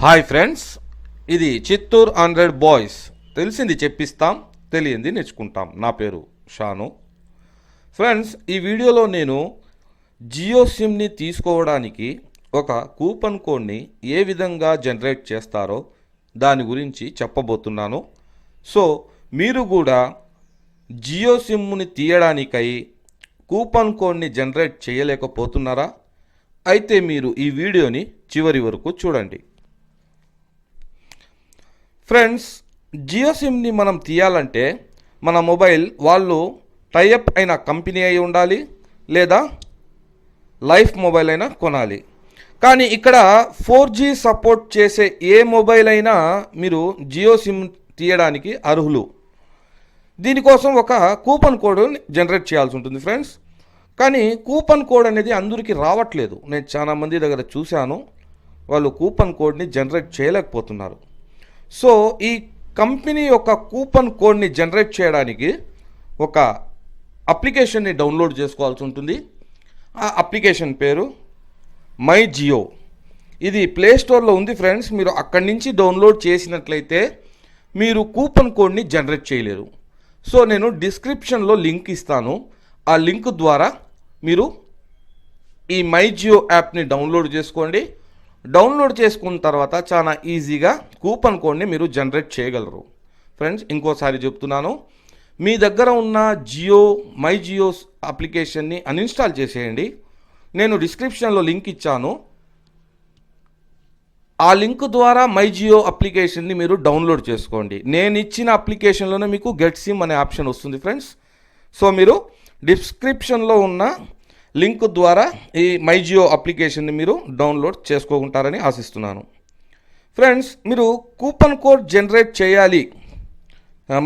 Hi friends ఇది Chittoor hundred boys. తెలిసింది చెప్పిస్తాం తెలియంది నేర్చుకుంటాం. నా పేరు షాను. ఫ్రెండ్స్ ఈ వీడియోలో నేను జియో సిమ్ని తీసుకోవడానికి ఒక కూపన్ కోడ్ని ఏ విధంగా జనరేట్ చేస్తారో దాని గురించి చెప్పబోతున్నాను. సో మీరు కూడా జియో సిమ్ని తీయడానికై కూపన్ కోడ్ని జనరేట్ చేయలేకపోతున్నారా? అయితే మీరు ఈ వీడియోని చివరి వరకు చూడండి. ఫ్రెండ్స్ జియో సిమ్ని మనం తీయాలంటే మన మొబైల్ వాళ్ళు టైఅప్ అయిన కంపెనీ అయి ఉండాలి లేదా లైఫ్ మొబైల్ అయినా కొనాలి. కానీ ఇక్కడ ఫోర్ జీ సపోర్ట్ చేసే ఏ మొబైల్ అయినా మీరు జియో సిమ్ తీయడానికి అర్హులు. దీనికోసం ఒక కూపన్ కోడ్ జనరేట్ చేయాల్సి ఉంటుంది ఫ్రెండ్స్. కానీ కూపన్ కోడ్ అనేది అందరికీ రావట్లేదు. నేను చాలా మంది దగ్గర చూశాను. వాళ్ళు కూపన్ కోడ్ని జనరేట్ చేయలేకపోతున్నారు. సో ఈ కంపెనీ యొక్క కూపన్ కోడ్ని జనరేట్ చేయడానికి ఒక అప్లికేషన్ని డౌన్లోడ్ చేసుకోవాల్సి ఉంటుంది. ఆ అప్లికేషన్ పేరు మై జియో. ఇది ప్లేస్టోర్లో ఉంది ఫ్రెండ్స్. మీరు అక్కడి నుంచి డౌన్లోడ్ చేసినట్లయితే మీరు కూపన్ కోడ్ని జనరేట్ చేయలేరు. సో నేను డిస్క్రిప్షన్లో లింక్ ఇస్తాను. ఆ లింక్ ద్వారా మీరు ఈ మై జియో యాప్ని డౌన్లోడ్ చేసుకోండి. డౌన్లోడ్ చేసుకున్న తర్వాత చాలా ఈజీగా కూపన్ కోడ్ని మీరు జనరేట్ చేయగలరు. ఫ్రెండ్స్ ఇంకోసారి చెప్తున్నాను. మీ దగ్గర ఉన్న జియో మై జియో అప్లికేషన్ని అన్ఇన్స్టాల్ చేసేయండి. నేను డిస్క్రిప్షన్లో లింక్ ఇచ్చాను. ఆ లింక్ ద్వారా మై జియో అప్లికేషన్ని మీరు డౌన్లోడ్ చేసుకోండి. నేను ఇచ్చిన అప్లికేషన్లోనే మీకు గెట్ సిమ్ అనే ఆప్షన్ వస్తుంది ఫ్రెండ్స్. సో మీరు డిస్క్రిప్షన్లో ఉన్న లింక్ ద్వారా ఈ మై జియో అప్లికేషన్ని మీరు డౌన్లోడ్ చేసుకోకుంటారని ఆశిస్తున్నాను. ఫ్రెండ్స్ మీరు కూపన్ కోడ్ జనరేట్ చేయాలి.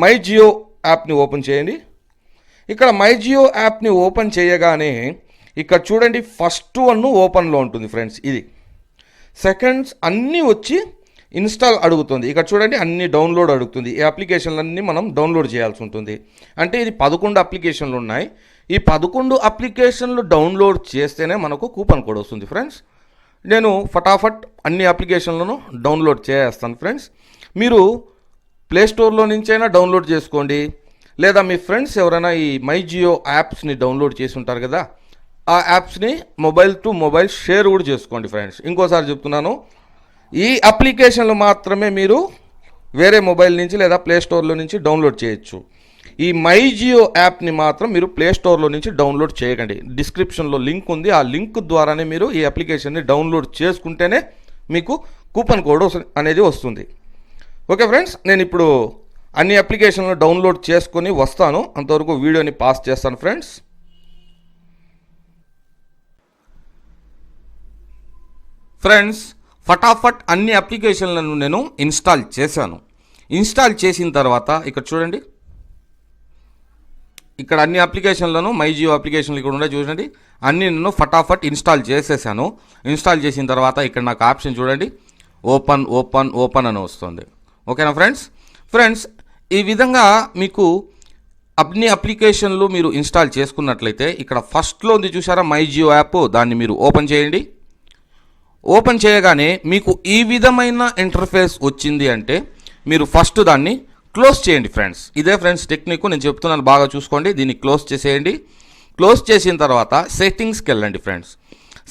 మై జియో యాప్ని ఓపెన్ చేయండి. ఇక్కడ మై జియో యాప్ని ఓపెన్ చేయగానే ఇక్కడ చూడండి ఫస్ట్ వన్ ఓపెన్లో ఉంటుంది ఫ్రెండ్స్ ఇది. సెకండ్స్ అన్నీ వచ్చి ఇన్స్టాల్ అడుగుతుంది. ఇక్కడ చూడండి అన్ని డౌన్లోడ్ అడుగుతుంది. ఈ అప్లికేషన్లన్నీ మనం డౌన్లోడ్ చేయాల్సి ఉంటుంది. అంటే ఇది పదకొండు అప్లికేషన్లు ఉన్నాయి. ఈ పదకొండు అప్లికేషన్లు డౌన్లోడ్ చేస్తేనే మనకు కూపన్ కోడ్ వస్తుంది ఫ్రెండ్స్. నేను ఫటాఫట్ అన్ని అప్లికేషన్లను డౌన్లోడ్ చేస్తాను ఫ్రెండ్స్. మీరు ప్లే స్టోర్లో నుంచైనా డౌన్లోడ్ చేసుకోండి. లేదా మీ ఫ్రెండ్స్ ఎవరైనా ఈ మై జియో యాప్స్ని డౌన్లోడ్ చేసి ఉంటారు కదా ఆ యాప్స్ని మొబైల్ టు మొబైల్ షేర్ కూడా చేసుకోండి ఫ్రెండ్స్. ఇంకోసారి చెప్తున్నాను ఈ అప్లికేషన్లు మాత్రమే మీరు వేరే మొబైల్ నుంచి లేదా ప్లే స్టోర్లో నుంచి డౌన్లోడ్ చేయొచ్చు. ఈ మై జియో యాప్ని మాత్రం మీరు ప్లే స్టోర్లో నుంచి డౌన్లోడ్ చేయకండి. డిస్క్రిప్షన్లో లింక్ ఉంది. ఆ లింక్ ద్వారానే మీరు ఈ అప్లికేషన్ని డౌన్లోడ్ చేసుకుంటేనే మీకు కూపన్ కోడ్ అనేది వస్తుంది. ఓకే ఫ్రెండ్స్ నేను ఇప్పుడు అన్ని అప్లికేషన్లు డౌన్లోడ్ చేసుకొని వస్తాను. అంతవరకు వీడియోని పాస్ చేస్తాను ఫ్రెండ్స్. ఫ్రెండ్స్ ఫటాఫట్ అన్ని అప్లికేషన్లను నేను ఇన్స్టాల్ చేశాను. ఇన్స్టాల్ చేసిన తర్వాత ఇక్కడ చూడండి. ఇక్కడ అన్ని అప్లికేషన్లను మై జియో అప్లికేషన్లు ఇక్కడ ఉండే చూడండి. అన్ని నేను ఫటాఫట్ ఇన్స్టాల్ చేసేసాను. ఇన్స్టాల్ చేసిన తర్వాత ఇక్కడ నాకు ఆప్షన్ చూడండి. ఓపెన్ ఓపెన్ ఓపెన్ అని వస్తుంది. ఓకేనా ఫ్రెండ్స్? ఫ్రెండ్స్ ఈ విధంగా మీకు అన్ని అప్లికేషన్లు మీరు ఇన్స్టాల్ చేసుకున్నట్లయితే ఇక్కడ ఫస్ట్లో ఉంది చూసారా? మై జియో యాప్ దాన్ని మీరు ఓపెన్ చేయండి. ఓపెన్ చేయగానే మీకు ఈ విధమైన ఇంటర్ఫేస్ వచ్చింది అంటే మీరు ఫస్ట్ దాన్ని క్లోజ్ చేయండి ఫ్రెండ్స్. ఇదే ఫ్రెండ్స్ టెక్నిక్ నేను చెప్తున్నాను బాగా చూసుకోండి. దీన్ని క్లోజ్ చేసేయండి. క్లోజ్ చేసిన తర్వాత సెట్టింగ్స్కి వెళ్ళండి ఫ్రెండ్స్.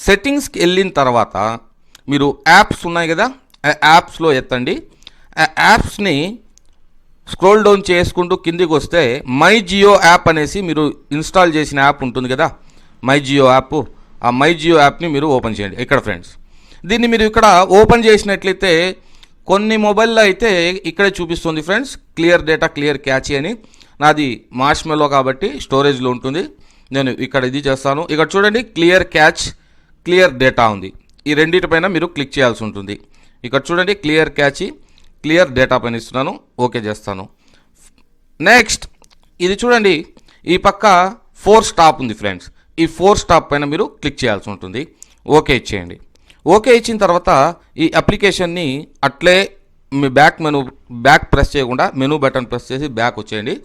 సెట్టింగ్స్కి వెళ్ళిన తర్వాత మీరు యాప్స్ ఉన్నాయి కదా ఆ యాప్స్లో ఎత్తండి. ఆ యాప్స్ని స్క్రోల్ డౌన్ చేసుకుంటూ కిందికి వస్తే మై జియో యాప్ అనేసి మీరు ఇన్స్టాల్ చేసిన యాప్ ఉంటుంది కదా మై జియో యాప్. ఆ మై జియో యాప్ని మీరు ఓపెన్ చేయండి. ఇక్కడ ఫ్రెండ్స్? దీన్ని మీరు ఇక్కడ ఓపెన్ చేసినట్లయితే కొన్ని మొబైల్లో అయితే ఇక్కడే చూపిస్తుంది friends. Clear data clear cache అని. నాది మార్ష్మెలో కాబట్టి స్టోరేజ్లో ఉంటుంది. నేను ఇక్కడ ఇది చేస్తాను. ఇక్కడ చూడండి క్లియర్ క్యాచ్ క్లియర్ డేటా ఉంది. ఈ రెండింటిపైన మీరు క్లిక్ చేయాల్సి ఉంటుంది. ఇక్కడ చూడండి క్లియర్ క్యాచ్ క్లియర్ డేటా పైన ఇస్తున్నాను. ఓకే చేస్తాను. నెక్స్ట్ ఇది చూడండి ఈ పక్క ఫోర్ స్టాప్ ఉంది ఫ్రెండ్స్. ఈ ఫోర్ స్టాప్ పైన మీరు క్లిక్ చేయాల్సి ఉంటుంది. ఓకే ఇచ్చేయండి ఓకే ఇచ్చిన తర్వాత ఈ అప్లికేషన్ని అట్లే మీ బ్యాక్ మెను బ్యాక్ ప్రెస్ చేయకుండా మెనూ బటన్ ప్రెస్ చేసి బ్యాక్ వచ్చేయండి.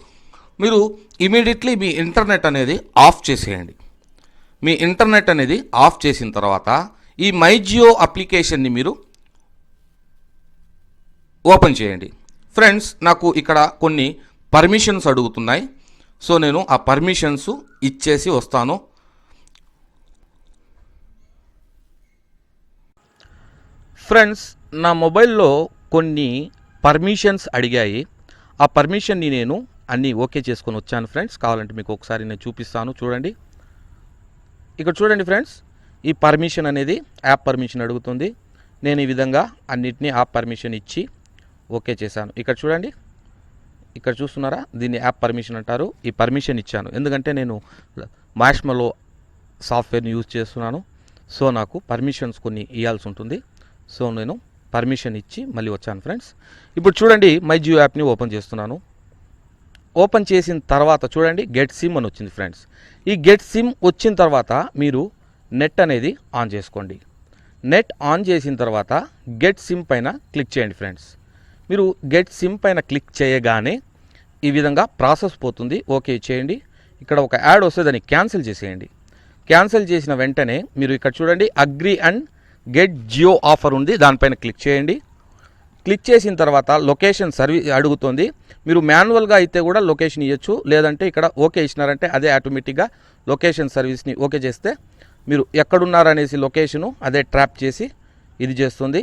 మీరు ఇమీడియట్లీ మీ ఇంటర్నెట్ అనేది ఆఫ్ చేసేయండి. మీ ఇంటర్నెట్ అనేది ఆఫ్ చేసిన తర్వాత ఈ మై జియో అప్లికేషన్ని మీరు ఓపెన్ చేయండి. ఫ్రెండ్స్ నాకు ఇక్కడ కొన్ని పర్మిషన్స్ అడుగుతున్నాయి. సో నేను ఆ పర్మిషన్స్ ఇచ్చేసి వస్తాను. ఫ్రెండ్స్ నా మొబైల్లో కొన్ని పర్మిషన్స్ అడిగాయి. ఆ పర్మిషన్ని నేను అన్నీ ఓకే చేసుకొని వచ్చాను ఫ్రెండ్స్ కావాలంటే మీకు ఒకసారి నేను చూపిస్తాను. చూడండి. ఇక్కడ చూడండి ఫ్రెండ్స్ ఈ పర్మిషన్ అనేది యాప్ పర్మిషన్ అడుగుతుంది. నేను ఈ విధంగా అన్నిటినీ యాప్ పర్మిషన్ ఇచ్చి ఓకే చేశాను. ఇక్కడ చూడండి. ఇక్కడ చూస్తున్నారా? దీన్ని యాప్ పర్మిషన్ అంటారు. ఈ పర్మిషన్ ఇచ్చాను. ఎందుకంటే నేను మ్యాష్మలో సాఫ్ట్వేర్ని యూజ్ చేస్తున్నాను. సో నాకు పర్మిషన్స్ కొన్ని ఇవ్వాల్సి ఉంటుంది. సో నేను పర్మిషన్ ఇచ్చి మళ్ళీ వచ్చాను ఫ్రెండ్స్ ఇప్పుడు చూడండి మై జియో యాప్ని ఓపెన్ చేస్తున్నాను. ఓపెన్ చేసిన తర్వాత చూడండి గెట్ సిమ్ అని వచ్చింది ఫ్రెండ్స్ ఈ గెట్ సిమ్ వచ్చిన తర్వాత మీరు నెట్ అనేది ఆన్ చేసుకోండి. నెట్ ఆన్ చేసిన తర్వాత గెట్ సిమ్ పైన క్లిక్ చేయండి ఫ్రెండ్స్ మీరు గెట్ సిమ్ పైన క్లిక్ చేయగానే ఈ విధంగా ప్రాసెస్ పోతుంది. ఓకే చేయండి. ఇక్కడ ఒక యాడ్ వస్తే దాన్ని క్యాన్సిల్ చేసేయండి. క్యాన్సిల్ చేసిన వెంటనే మీరు ఇక్కడ చూడండి agree and get Jio offer ఉంది దానిపైన క్లిక్ చేయండి. క్లిక్ చేసిన తర్వాత లొకేషన్ సర్వీస్ అడుగుతుంది. మీరు మాన్యువల్గా అయితే కూడా లొకేషన్ ఇవ్వచ్చు లేదంటే ఇక్కడ ఓకే ఇచ్చినారంటే అదే ఆటోమేటిక్గా లొకేషన్ సర్వీస్ని ఓకే చేస్తే మీరు ఎక్కడున్నారనేసి లొకేషను అదే ట్రాప్ చేసి ఇది చేస్తుంది.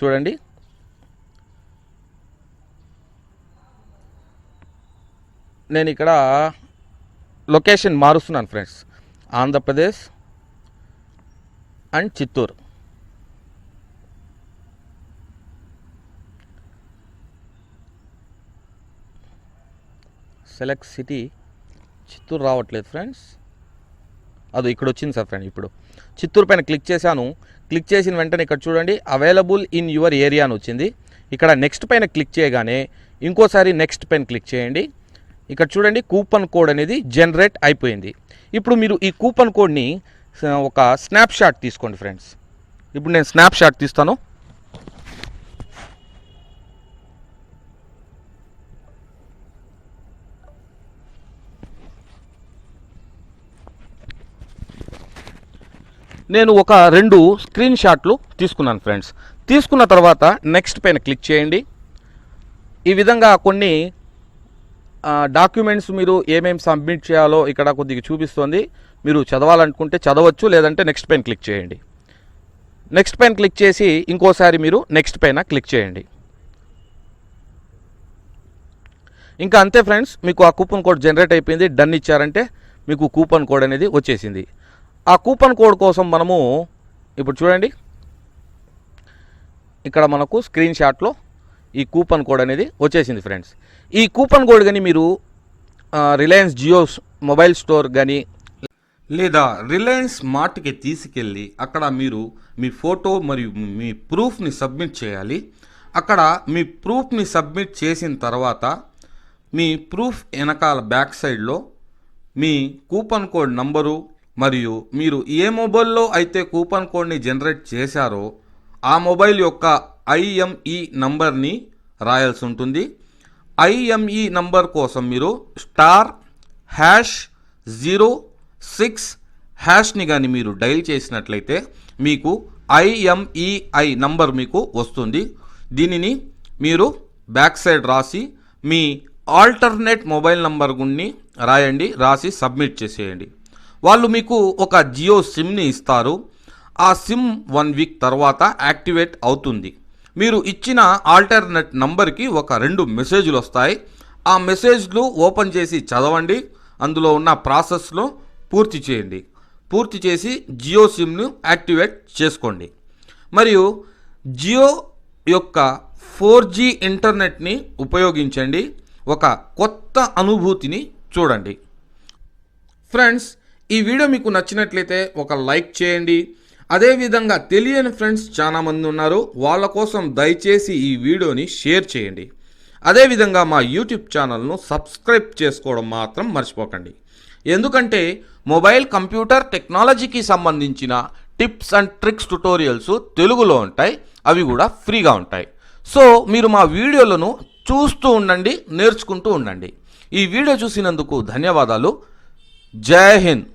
చూడండి. నేను ఇక్కడ location మారుస్తున్నాను friends. Andhra Pradesh and Chittoor. Select city Chittoor రావట్లేదు ఫ్రెండ్స్. అదో ఇక్కడ వచ్చింది సార్ ఫ్రెండ్ ఇప్పుడు. చిత్తూరు పైన క్లిక్ చేశాను. క్లిక్ చేసిన వెంటనే ఇక్కడ చూడండి అవైలబుల్ ఇన్ యువర్ ఏరియా అని వచ్చింది. ఇక్కడ నెక్స్ట్ పైన క్లిక్ చేయగానే ఇంకోసారి నెక్స్ట్ పైన క్లిక్ చేయండి. ఇక్కడ చూడండి కూపన్ కోడ్ అనేది జనరేట్ అయిపోయింది. ఇప్పుడు మీరు ఈ కూపన్ కోడ్ని ఒక స్నాప్షాట్ తీసుకోండి ఫ్రెండ్స్. ఇప్పుడు నేను స్నాప్షాట్ తీస్తాను. నేను ఒక రెండు స్క్రీన్ షాట్లు తీసుకున్నాను ఫ్రెండ్స్ తీసుకున్న తర్వాత నెక్స్ట్ పైన క్లిక్ చేయండి. ఈ విధంగా కొన్ని డాక్యుమెంట్స్ మీరు ఏమేమి సబ్మిట్ చేయాలో ఇక్కడ కొద్దిగా చూపిస్తుంది. మీరు చదవాలనుకుంటే చదవచ్చు లేదంటే నెక్స్ట్ పైన క్లిక్ చేయండి. నెక్స్ట్ పైన క్లిక్ చేసి ఇంకోసారి మీరు నెక్స్ట్ పైన క్లిక్ చేయండి. ఇంకా అంతే ఫ్రెండ్స్ మీకు ఆ కూపన్ కోడ్ జనరేట్ అయిపోయింది డన్ ఇచ్చారంటే మీకు కూపన్ కోడ్ అనేది వచ్చేసింది. ఆ కూపన్ కోడ్ కోసం మనము ఇప్పుడు చూడండి. ఇక్కడ మనకు స్క్రీన్ షాట్లో ఈ కూపన్ కోడ్ అనేది వచ్చేసింది ఫ్రెండ్స్. ఈ కూపన్ కోడ్ కానీ మీరు రిలయన్స్ జియో మొబైల్ స్టోర్ కానీ లేదా రిలయన్స్ మార్ట్కి తీసుకెళ్ళి అక్కడ మీరు మీ ఫోటో మరియు మీ ప్రూఫ్ని సబ్మిట్ చేయాలి. అక్కడ మీ ప్రూఫ్ని సబ్మిట్ చేసిన తర్వాత మీ ప్రూఫ్ వెనకాల బ్యాక్ సైడ్లో మీ కూపన్ కోడ్ నంబరు మరియు మీరు ఏ మొబైల్లో అయితే కూపన్ కోడ్ని జనరేట్ చేశారో ఆ మొబైల్ యొక్క ఐఎంఈ నంబర్ని రాయాల్సి ఉంటుంది. ఐఎంఈ నంబర్ కోసం మీరు స్టార్ హ్యాష్ జీరో సిక్స్ హ్యాష్ని కానీ మీరు డైల్ చేసినట్లయితే మీకు ఐఎంఈఐ నంబర్ మీకు వస్తుంది. దీనిని మీరు బ్యాక్ సైడ్ రాసి మీ ఆల్టర్నేట్ మొబైల్ నంబర్ గున్ని రాయండి రాసి సబ్మిట్ చేసేయండి. వాళ్ళు మీకు ఒక జియో సిమ్ని ఇస్తారు. ఆ సిమ్ వన్ వీక్ తర్వాత యాక్టివేట్ అవుతుంది. మీరు ఇచ్చిన ఆల్టర్నేట్ నంబర్కి ఒక రెండు మెసేజ్లు వస్తాయి. ఆ మెసేజ్లు ఓపెన్ చేసి చదవండి. అందులో ఉన్న ప్రాసెస్ను పూర్తి చేయండి. పూర్తి చేసి జియో సిమ్ను యాక్టివేట్ చేసుకోండి. మరియు జియో యొక్క ఫోర్ జీ ఇంటర్నెట్ని ఉపయోగించండి. ఒక కొత్త అనుభూతిని చూడండి. ఫ్రెండ్స్ ఈ వీడియో మీకు నచ్చినట్లయితే ఒక లైక్ చేయండి. అదేవిధంగా తెలియని ఫ్రెండ్స్ చాలామంది ఉన్నారు. వాళ్ళ కోసం దయచేసి ఈ వీడియోని షేర్ చేయండి. అదేవిధంగా మా యూట్యూబ్ ఛానల్ను సబ్స్క్రైబ్ చేసుకోవడం మాత్రం మర్చిపోకండి. ఎందుకంటే మొబైల్ కంప్యూటర్ టెక్నాలజీకి సంబంధించిన టిప్స్ అండ్ ట్రిక్స్ ట్యుటోరియల్స్ తెలుగులో ఉంటాయి. అవి కూడా ఫ్రీగా ఉంటాయి. సో మీరు మా వీడియోలను చూస్తూ ఉండండి నేర్చుకుంటూ ఉండండి. ఈ వీడియో చూసినందుకు ధన్యవాదాలు. జై హింద్.